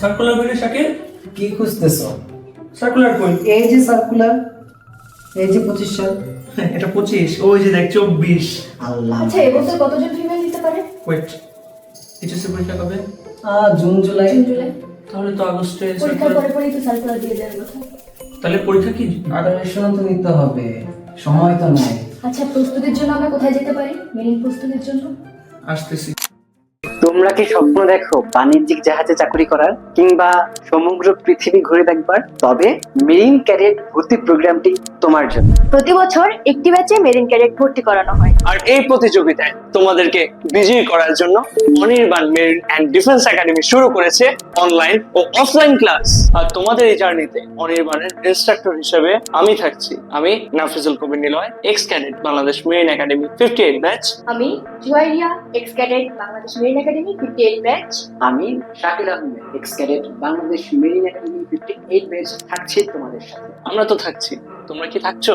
Circular Shakil? কি খুঁজতেছ? Circular কই এই যে সার্কুলার এই যে পঁচিশ সাল। এটা পঁচিশ ওই যে দেখ চব্বিশ। আল্লাহ। আচ্ছা এবছর কতজন ফিমেল নিতে পারে? ওয়েট এইচএসসি পরীক্ষা কবে জুন জুলাই। June July. তাহলে তো আগস্টে পরীক্ষার circular- পরে তো সার্কুলার দিয়ে দেওয়ার কথা। তাহলে পরীক্ষা কি? প্রিপারেশন তো নিতে হবে। সময় তো নাই। আচ্ছা প্রস্তুতির জন্য আমরা কোথায় যেতে পারি? মেরিন প্রস্তুতির জন্য? আসতেছি। তোমরা কি স্বপ্ন দেখো বাণিজ্যিক জাহাজে চাকরি করার? কিংবা সমগ্র পৃথিবী ঘুরে দেখবার তবে মেরিন ক্যাডেট ভর্তি প্রোগ্রামটি তোমার জন্য। প্রতি বছর একটি ব্যাচে মেরিন ক্যাডেট ভর্তি করানো হয়। আর এই প্রতিযোগিতায় তোমাদেরকে বিজয়ী করার জন্য Anirban marine and defence academy শুরু করেছে অনলাইন ও অফলাইন ক্লাস আর তোমাদের এই জার্নিতে অনির্বাণের ইনস্ট্রাক্টর হিসেবে আমি থাকছি। আমি Nafizul Kabir Niloy ex cadet Bangladesh marine academy fifty eight batch আমি Juairia ex cadet Bangladesh marine academy fifty eight batch আমি Shakil Ahmed ex cadet Bangladesh Bangladesh marine academy fifty eight batch থাকছে তোমাদের সাথে। আমরা তো থাকছি। তোমরা কি থাকছো?